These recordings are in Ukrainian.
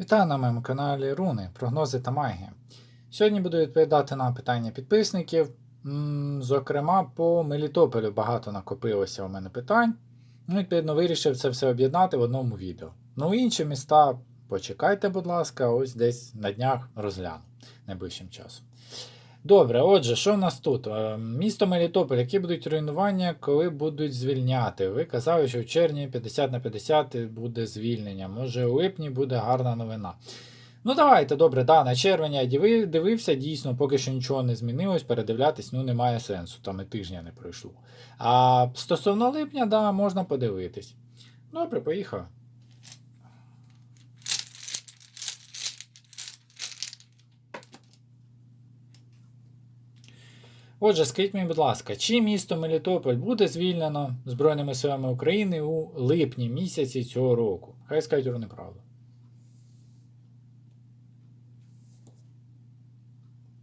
Вітаю на моєму каналі Руни, прогнози та магія. Сьогодні буду відповідати на питання підписників. Зокрема, по Мелітополю багато накопилося у мене питань. Ну, відповідно, вирішив це все об'єднати в одному відео. Ну, інші міста почекайте, будь ласка, ось десь на днях розгляну найближчим часом. Добре, отже, що в нас тут? Е, Місто Мелітополь, які будуть руйнування, коли будуть звільняти? Ви казали, що в червні 50 на 50 буде звільнення. Може, у липні буде гарна новина. Ну, давайте, добре, да, на червень я дивився, дійсно, поки що нічого не змінилось, передивлятись, ну, немає сенсу, там і тижня не пройшло. А стосовно липня, да, можна подивитись. Добре, поїхали. Отже, скажіть мені, будь ласка, чи місто Мелітополь буде звільнено Збройними силами України у липні місяці цього року? Хай скажуть про неправду.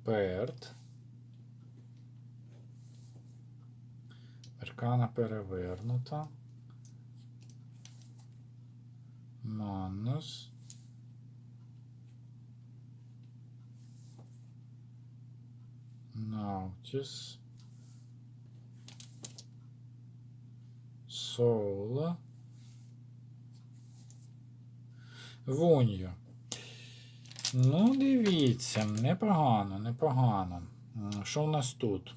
Перт. Аркана перевернута. Манус. Наутис. Соло. Вуньо. Ну, дивіться, непогано, непогано. Що у нас тут?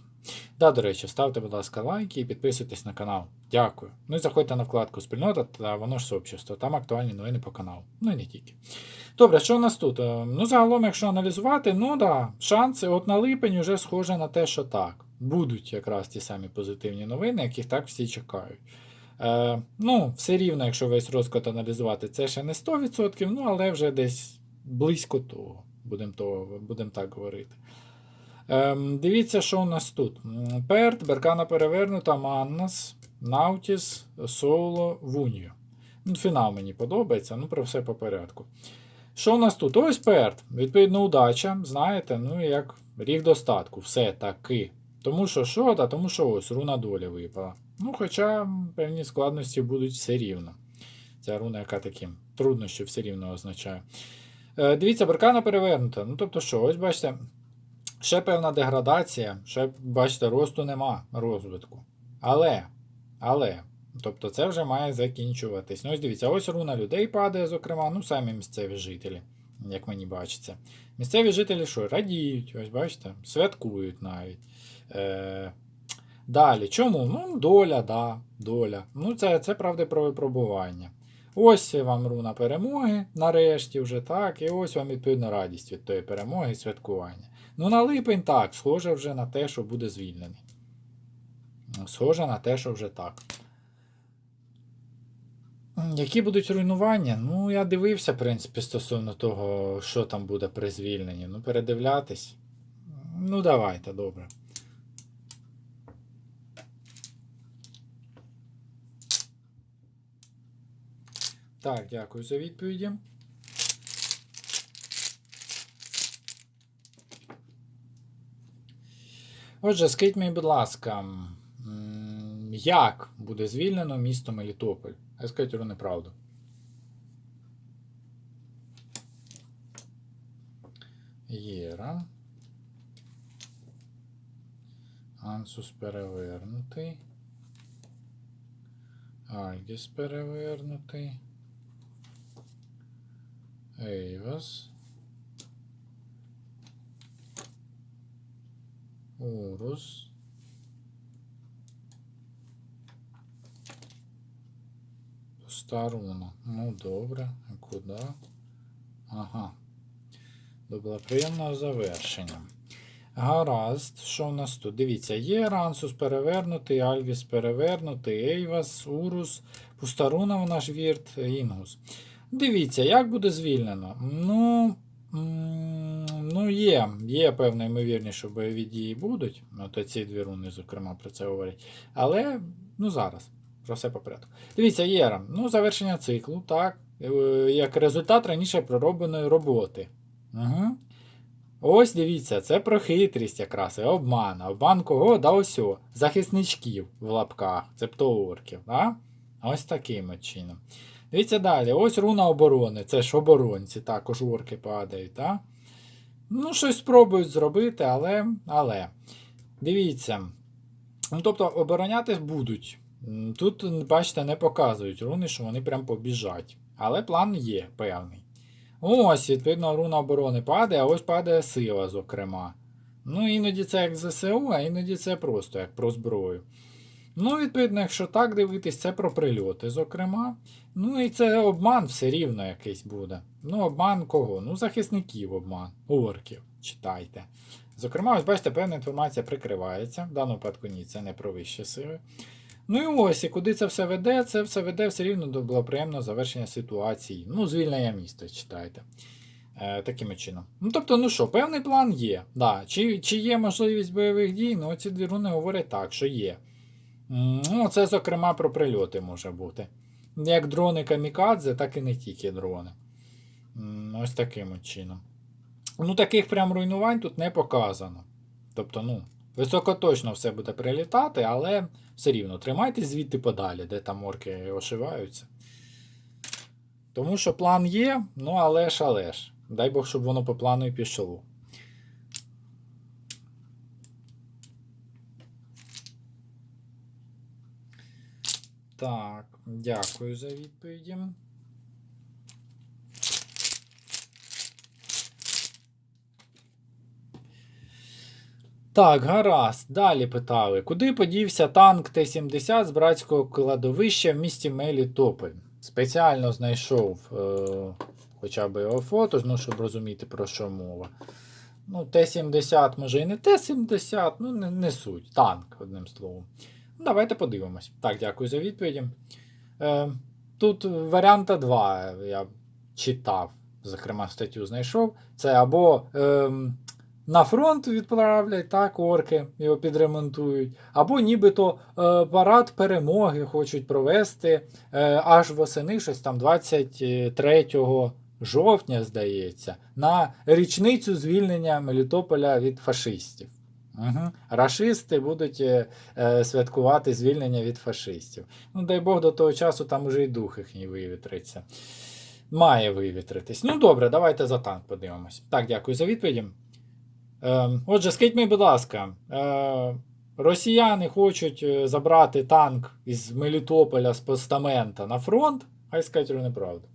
Да, до речі, ставте, будь ласка, лайки і підписуйтесь на канал. Дякую. Ну і заходьте на вкладку спільнота та воно ж сообщество. Там актуальні новини по каналу. Ну і не тільки. Добре, що у нас тут? Е, Ну, загалом, якщо аналізувати, ну да, шанси от на липень вже схоже на те, що так. Будуть якраз ті самі позитивні новини, яких так всі чекають. Е, ну, все рівно, якщо весь розклад аналізувати, це ще не 100%, ну але вже десь близько того, будемо будем так говорити. Ем, дивіться, що у нас тут. Перт, Беркана перевернута, Маннас, Наутіс, Соло, Вуньо. Ну, фінал мені подобається, ну про все по порядку. Що у нас тут? Ось Перт. Відповідно, удача, знаєте, ну як ріг достатку, все таки. Тому що що? Та тому що ось руна долі випала. Ну, хоча певні складності будуть все рівно. Ця руна, яка таким труднощі все рівно означає. Е, дивіться, баркана перевернута. Ну, тобто, що, ось бачите, ще певна деградація, ще, бачите, росту нема, розвитку. Але, але, тобто це вже має закінчуватись. Ну, ось дивіться, ось руна людей падає, зокрема, ну, самі місцеві жителі, як мені бачиться. Місцеві жителі що? Радіють, ось бачите, святкують навіть. Е, Далі, чому? Ну, доля, да, доля. Ну, це, це правда про випробування. Ось вам руна перемоги, нарешті вже так, і ось вам відповідно радість від тої перемоги і святкування. Ну, на липень так, схоже вже на те, що буде звільнений. Схоже на те, що вже так. Які будуть руйнування? Ну, я дивився, в принципі, стосовно того, що там буде при звільненні. Ну, передивлятись. Ну, давайте, добре. Так, дякую за відповіді. Отже, скажіть мені, будь ласка, як буде звільнено місто Мелітополь? Я скажу неправду. Єра. Ансус перевернутий. Альгіс перевернутий. Ейвас. Урус. Старуна. Ну, добре. Куди? Ага. До благоприємного завершення. Гаразд, що в нас тут? Дивіться, є Рансус перевернутий, Альвіс перевернутий, Ейвас, Урус, Пустаруна, вона ж Вірт, Інгус. Дивіться, як буде звільнено. Ну, ну є, є певна ймовірність, що бойові дії будуть. От ці дві руни, зокрема, про це говорять. Але, ну зараз, про все по порядку. Дивіться, є ну, завершення циклу, так. е, Як результат раніше проробленої роботи. Угу. Ось дивіться, це про хитрість якраз обман. Обман кого? Да ось о, захисничків в лапках, цептоорків. Да? Ось таким чином. Дивіться далі, ось руна оборони. Це ж оборонці, також орки падають, так? Ну, щось спробують зробити, але. але. Дивіться. Ну, тобто, оборонятись будуть. Тут, бачите, не показують руни, що вони прям побіжать. Але план є певний. Ось, відповідно, руна оборони падає, а ось падає сила, зокрема. Ну, іноді це як ЗСУ, а іноді це просто як про зброю. Ну, відповідно, якщо так дивитись, це про прильоти, зокрема. Ну і це обман все рівно якийсь буде. Ну, обман кого? Ну, захисників обман, орків, читайте. Зокрема, ось бачите, певна інформація прикривається. В даному випадку ні, це не про вищі сили. Ну і ось, і куди це все веде? Це все веде все рівно до благоприємного завершення ситуації. Ну, звільнення міста, читайте. Е, таким чином. Ну, тобто, ну що, певний план є. Да. Чи, чи є можливість бойових дій? Ну, ці дві руни говорять так, що є. Ну, це, зокрема, про прильоти може бути. Як дрони камікадзе, так і не тільки дрони. Ось таким чином. Ну, таких прям руйнувань тут не показано. Тобто, ну, високоточно все буде прилітати, але все рівно тримайтесь звідти подалі, де там орки ошиваються. Тому що план є, ну але ж, але ж. Дай Бог, щоб воно по плану і пішло. Так, дякую за відповіді. Так, гаразд. Далі питали, куди подівся танк Т-70 з братського кладовища в місті Мелітополь? Спеціально знайшов е, хоча б його фото, ну, щоб розуміти, про що мова. Ну, Т-70, може і не Т-70, ну не, не суть. Танк, одним словом. Ну, давайте подивимось. Так, дякую за відповіді. Е, тут варіанта 2 я читав, зокрема, статтю знайшов. Це або. Е, на фронт відправлять, так, орки його підремонтують, або нібито е, парад перемоги хочуть провести е, аж восени, щось там 23 жовтня, здається, на річницю звільнення Мелітополя від фашистів. Угу. Рашисти будуть е, е, святкувати звільнення від фашистів. Ну, дай Бог, до того часу там уже і дух їхній вивітриться. Має вивітритись. Ну, добре, давайте за танк подивимось. Так, дякую за відповіді. Е, Отже, скажіть мені, будь ласка, е, росіяни хочуть е, забрати танк із Мелітополя з постамента на фронт, хай скажуть неправду.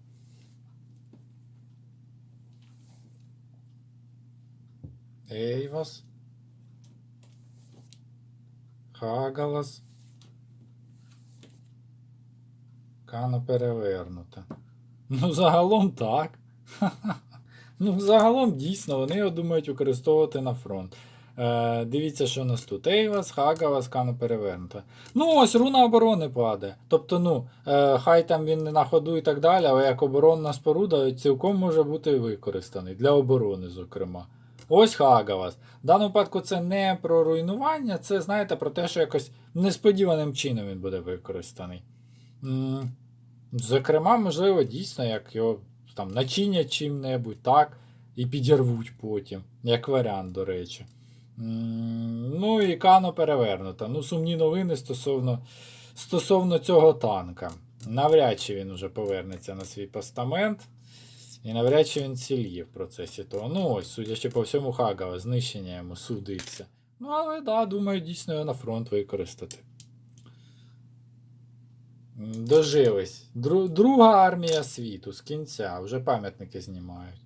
Ейвас. Хагалас. Кано перевернута. Ну, загалом так. Ну, загалом, дійсно, вони його думають використовувати на фронт. Е, Дивіться, що у нас тут. Ейвас, Хагавас, Кано перевернута. Ну, ось руна оборони падає. Тобто, ну, е, хай там він не на ходу і так далі, але як оборонна споруда цілком може бути використаний для оборони, зокрема. Ось Хагавас. В даному випадку це не про руйнування, це, знаєте, про те, що якось несподіваним чином він буде використаний. М, Зокрема, можливо, дійсно, як його там начинять чим-небудь, так, і підірвуть потім, як варіант, до речі. Ну і Кано перевернута. Ну, сумні новини стосовно, стосовно цього танка. Навряд чи він уже повернеться на свій постамент. І навряд чи він ціліє в процесі того. Ну ось, судячи по всьому, Хагава, знищення йому судиться. Ну, але да, думаю, дійсно його на фронт використати. Дожились. Дру- друга армія світу з кінця. Вже пам'ятники знімають.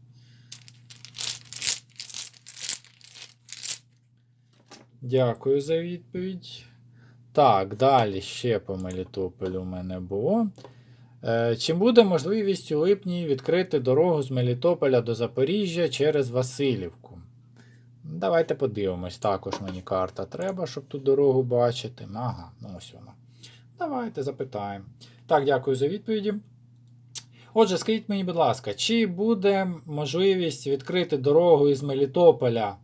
Дякую за відповідь. Так, далі ще по Мелітополю у мене було. Е, Чи буде можливість у липні відкрити дорогу з Мелітополя до Запоріжжя через Васильівку? Давайте подивимось. Також мені карта треба, щоб ту дорогу бачити. Ага, ну ось вона. Давайте запитаємо. Так, дякую за відповіді. Отже, скажіть мені, будь ласка, чи буде можливість відкрити дорогу із Мелітополя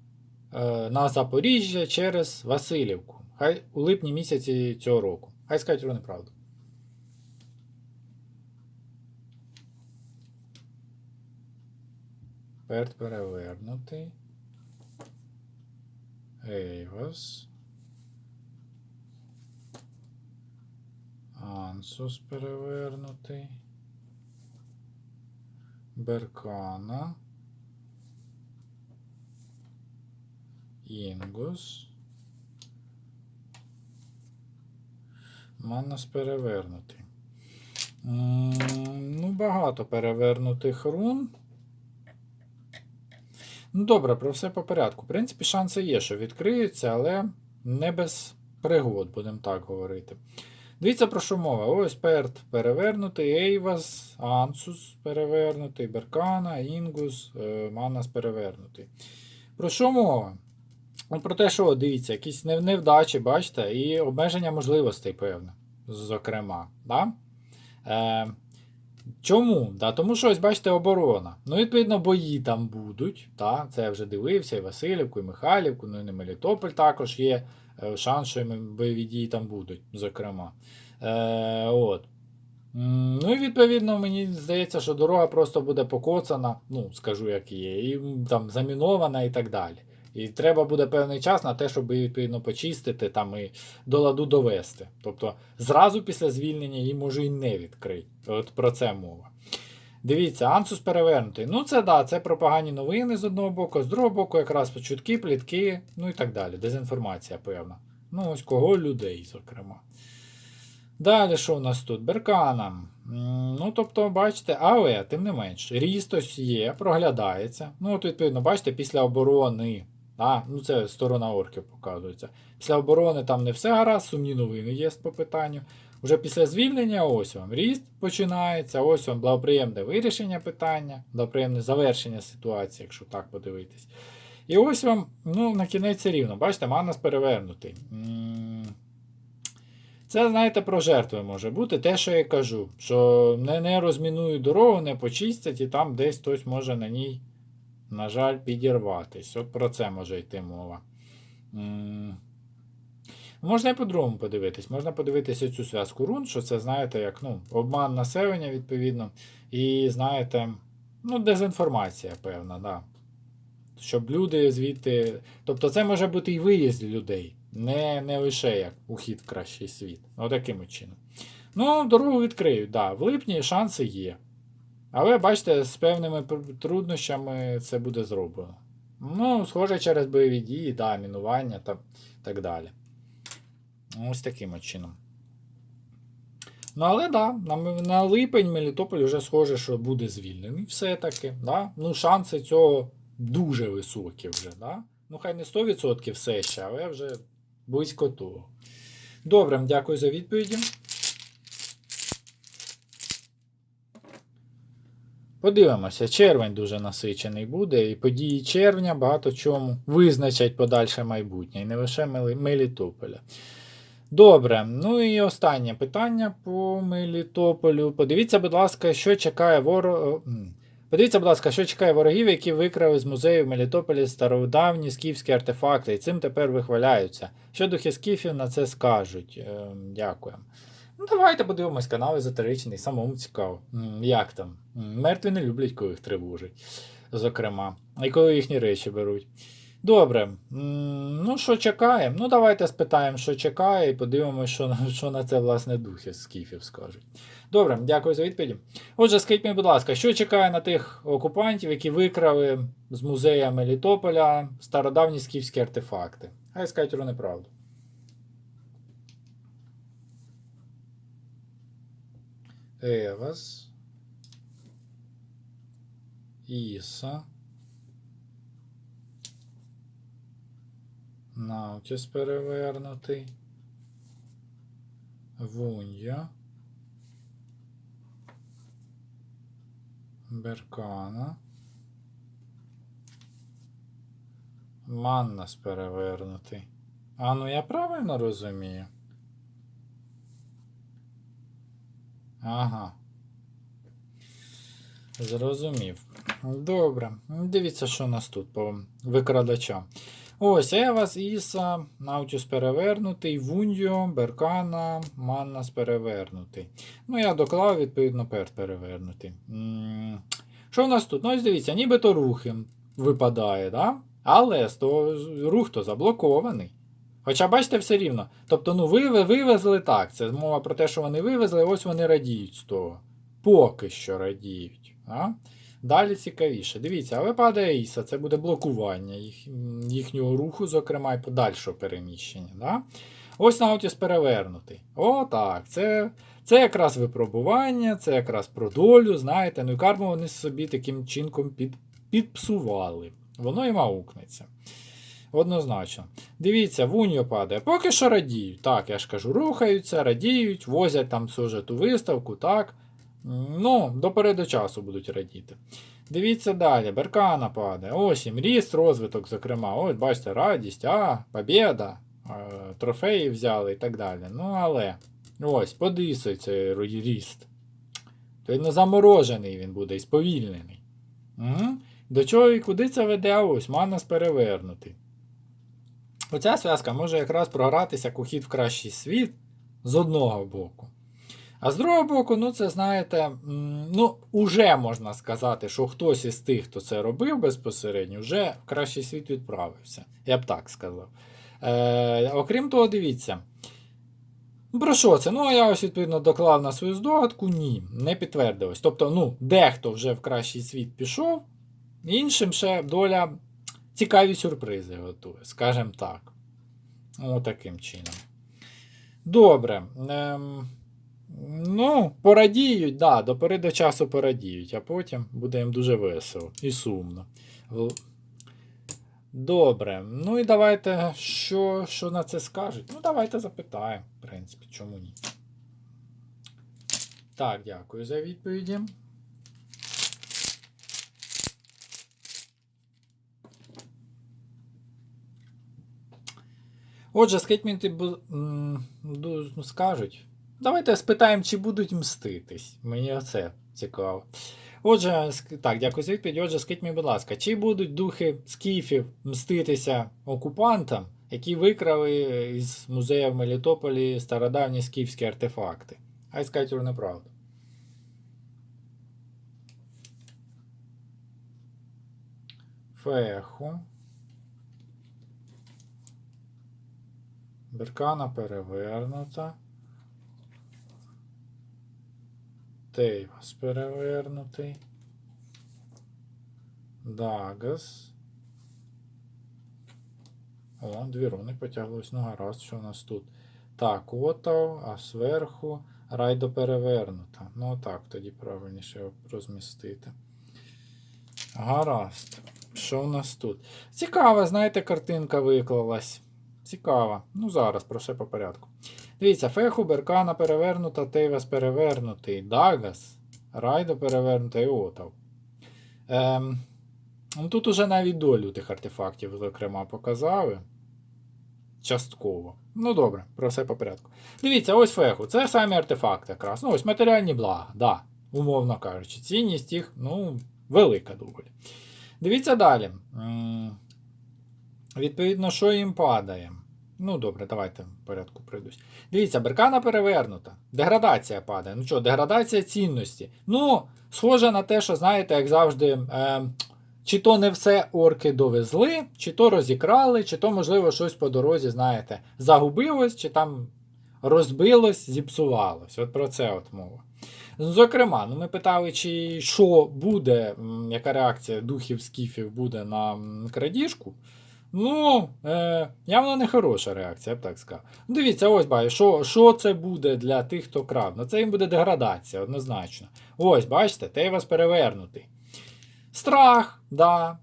е, на Запоріжжя через Васильівку? Хай у липні місяці цього року. Хай скажуть вони правду. Перт перевернутий. Ейвас. Ансус перевернутий. Беркана. Інгус. Маннас перевернутий. Ну, багато перевернутих рун. Ну, добре, про все по порядку. В принципі, шанси є, що відкриються, але не без пригод, будемо так говорити. Дивіться, про що мова. Ось Перт перевернутий, Ейвас, Ансус перевернутий, Беркана, Інгус, е, Манас перевернутий. Про що мова? Ну, про те, що дивіться, якісь невдачі, бачите, і обмеження можливостей, певне, зокрема. Да? Е, чому? Да, тому що, ось бачите, оборона. Ну, відповідно, бої там будуть. Та? Це я вже дивився, і Васильівку, і Михайлівку, ну і на Мелітополь також є шанс, що бойові дії там будуть, зокрема. Е, от. Ну і відповідно, мені здається, що дорога просто буде покоцана, ну, скажу, як є, і там замінована і так далі. І треба буде певний час на те, щоб її відповідно почистити там і до ладу довести. Тобто зразу після звільнення її може і не відкрити. От про це мова. Дивіться, Ансус перевернутий. Ну, це да, це про погані новини з одного боку, з другого боку, якраз чутки, плітки, ну і так далі. Дезінформація, певна. Ну, ось кого людей, зокрема. Далі, що у нас тут? Беркана. Ну, тобто, бачите, але, тим не менш, ріст ось є, проглядається. Ну, от, відповідно, бачите, після оборони. А, ну це сторона орків показується. Після оборони там не все гаразд, сумні новини є по питанню. Уже після звільнення, ось вам ріст починається, ось вам благоприємне вирішення питання, благоприємне завершення ситуації, якщо так подивитись. І ось вам, ну, на кінець рівно. Бачите, манас перевернутий. Це, знаєте, про жертви може бути. Те, що я кажу, що не, не розмінують дорогу, не почистять, і там десь хтось може на ній, на жаль, підірватись. От про це може йти мова. Можна і по-другому подивитись. Можна подивитися цю зв'язку рун, що це, знаєте, як ну, обман населення, відповідно. І, знаєте, ну, дезінформація, певна, да. Щоб люди звідти. Тобто це може бути і виїзд людей, не, не лише як ухід в кращий світ. Отаким чином. Ну, дорогу відкриють, да. В липні шанси є. Але бачите, з певними труднощами це буде зроблено. Ну, схоже, через бойові дії, да, мінування та так далі. Ось таким чином. Ну, але да, на, на липень Мелітополь вже схоже, що буде звільнений все-таки. Да? Ну, шанси цього дуже високі вже. Да? Ну, хай не 100% все ще, але вже близько того. Добре, дякую за відповіді. Подивимося, червень дуже насичений буде, і події червня багато чому визначать подальше майбутнє, і не лише Мелітополя. Добре, ну і останнє питання по Мелітополю. Подивіться, будь ласка, що чекає ворог. Подивіться, будь ласка, що чекає ворогів, які викрали з музею в Мелітополі стародавні скіфські артефакти, і цим тепер вихваляються. Що духи скіфів на це скажуть? Ем, дякуємо. Ну, давайте подивимось канал езотеричний, самому цікаво. Як там? Мертві не люблять, коли їх тривожить, зокрема. І коли їхні речі беруть. Добре. Ну, що чекаємо? Ну, давайте спитаємо, що чекає, і подивимося, що, що на це, власне, духи з скіфів скажуть. Добре, дякую за відповіді. Отже, скажіть мені, будь ласка, що чекає на тих окупантів, які викрали з музея Мелітополя стародавні скіфські артефакти? Хай скажуть про неправду. Евас. Іса. Наутіс перевернутий. Вунья. Беркана. Маннас перевернутий. А ну я правильно розумію? Ага. Зрозумів. Добре. Дивіться, що у нас тут по викрадачам. Ось Евас, Іса, Наутіус перевернутий, Вуньо, Беркана, Маннас перевернутий. Ну, я доклав, відповідно, Перт перевернутий. Що в нас тут? Ну, ось дивіться, нібито рухи випадає, да? але з того рух то заблокований. Хоча, бачите, все рівно. Тобто, ну, ви вивезли так. Це мова про те, що вони вивезли, ось вони радіють з того. Поки що радіють. А? Далі цікавіше. Дивіться, але падає Іса, це буде блокування їх, їхнього руху, зокрема, і подальшого переміщення. Да? Ось Наутіс перевернутий. О, так. Це, це якраз випробування, це якраз про долю, знаєте. Ну і карму вони собі таким чинком під, підпсували. Воно і маукнеться. Однозначно. Дивіться, Вуньо падає. Поки що радіють. Так, я ж кажу, рухаються, радіють, возять там вже ту виставку, так. Ну, до переду часу будуть радіти. Дивіться далі, Беркана падає. Ось ріст, розвиток, зокрема. Ось, бачите, радість, а, побєда, е, трофеї взяли і так далі. Ну, але ось, подисуй цей ріст. Він заморожений він буде і сповільнений. М? До чого і куди це веде? Ось, Манас перевернутий. Оця зв'язка може якраз програтися як ухід в кращий світ з одного боку. А з другого боку, ну це знаєте, ну, уже можна сказати, що хтось із тих, хто це робив безпосередньо, вже в кращий світ відправився. Я б так сказав. Е, окрім того, дивіться. Про що це? Ну, а я ось відповідно доклав на свою здогадку, ні, не підтвердилось. Тобто, ну, дехто вже в кращий світ пішов, іншим ще доля цікаві сюрпризи готує, скажімо так. О, таким чином. Добре. Ем, ну, порадіють, да, до пори до часу порадіють, а потім буде їм дуже весело і сумно. Добре. Ну і давайте, що, що на це скажуть? Ну, давайте запитаємо, в принципі, чому ні. Так, дякую за відповіді. Отже, скейтмінти бу- м, ну, скажуть. Давайте спитаємо, чи будуть мститись. Мені оце цікаво. Отже, так, дякую за відповідь. Отже, скажіть мені, будь ласка, чи будуть духи скіфів мститися окупантам, які викрали із музею в Мелітополі стародавні скіфські артефакти? Хай скажуть неправду. Феху. Беркана перевернута. Тейвас перевернутий. Дагас. О, дві руни потяглось. Ну, гаразд, що у нас тут? Так, Отав, а зверху райдо перевернута. Ну так, тоді правильніше розмістити. Гаразд. Що у нас тут? Цікава, знаєте, картинка виклалась. Цікава. Ну, зараз про все по порядку. Дивіться, Феху, Беркана перевернута, Тейвас перевернутий, Дагас, Райдо перевернута і Отав. Ем, ну, тут уже навіть долю тих артефактів, зокрема, показали. Частково. Ну добре, про все по порядку. Дивіться, ось Феху. Це самі артефакти якраз. Ну, ось матеріальні блага, да, умовно кажучи. Цінність їх, ну, велика доволі. Дивіться далі. М, Відповідно, що їм падає. Ну, добре, давайте в порядку пройдусь. Дивіться, беркана перевернута. Деградація падає. Ну що, деградація цінності. Ну, схоже на те, що, знаєте, як завжди, е, чи то не все орки довезли, чи то розікрали, чи то, можливо, щось по дорозі, знаєте, загубилось, чи там розбилось, зіпсувалось. От про це от мова. Зокрема, ну ми питали, чи що буде, яка реакція духів скіфів буде на крадіжку. Ну, е, явно не хороша реакція, я б так сказав. Ну, Дивіться, ось бачите, що, що це буде для тих, хто крав. Ну, це їм буде деградація, однозначно. Ось, бачите, Тейвас перевернутий. Страх, да.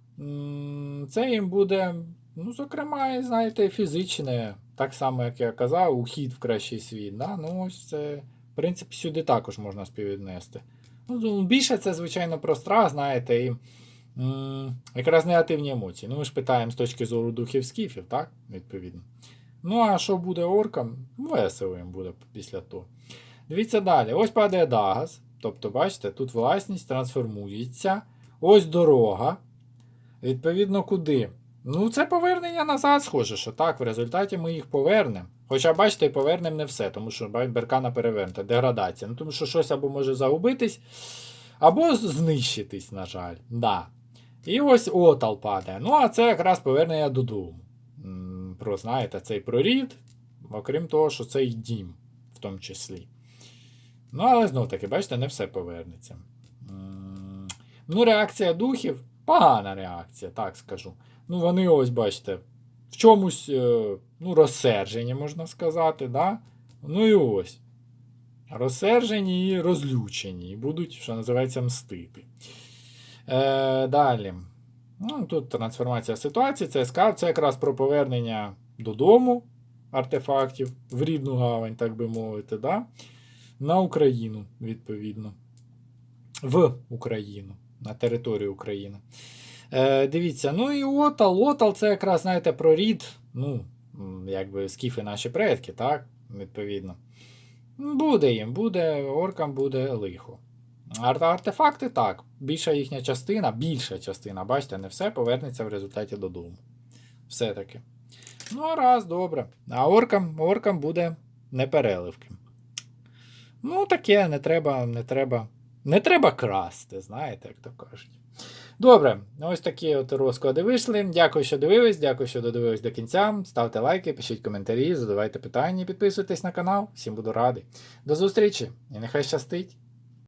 Це їм буде, ну, зокрема, знаєте, фізичне, так само, як я казав, ухід в кращий світ. Да? Ну, ось це, в принципі, сюди також можна співвіднести. Ну, більше це, звичайно, про страх, знаєте, і якраз негативні емоції. Ну, ми ж питаємо з точки зору духів скіфів, так? Відповідно. Ну, а що буде оркам? Весело їм буде після того. Дивіться далі. Ось падає Дагас. Тобто, бачите, тут власність трансформується. Ось дорога. Відповідно, куди? Ну, це повернення назад, схоже, що так, в результаті ми їх повернемо. Хоча, бачите, повернемо не все, тому що беркана перевернута, деградація. Ну, тому що щось або може загубитись, або знищитись, на жаль. Да. І ось отал падає. Ну, а це якраз повернення додому. Про, знаєте, цей прорід, окрім того, що це й дім, в тому числі. Ну, але знов таки, бачите, не все повернеться. Ну, реакція духів погана реакція, так скажу. Ну, вони ось, бачите, в чомусь е, ну, розсержені, можна сказати. Да? Ну і ось. Розсержені і розлючені, і будуть, що називається, мстити. Е, далі. Ну, тут трансформація ситуації, це скарб, це якраз про повернення додому артефактів в рідну гавань, так би мовити, да? на Україну, відповідно. В Україну, на територію України. Е, дивіться, ну і Отал. Отал це якраз, знаєте, про рід, ну, якби скіфи наші предки, так? Відповідно. Буде їм, буде, оркам буде лихо. Ар- артефакти так. Більша їхня частина, більша частина, бачите, не все повернеться в результаті додому. Все-таки. Ну, а раз, добре. А оркам, оркам буде непереливки. Ну, таке, не треба, не треба. Не треба красти, знаєте, як то кажуть. Добре, ось такі от розклади вийшли. Дякую, що дивились, дякую, що додивились до кінця. Ставте лайки, пишіть коментарі, задавайте питання, підписуйтесь на канал. Всім буду радий. До зустрічі і нехай щастить!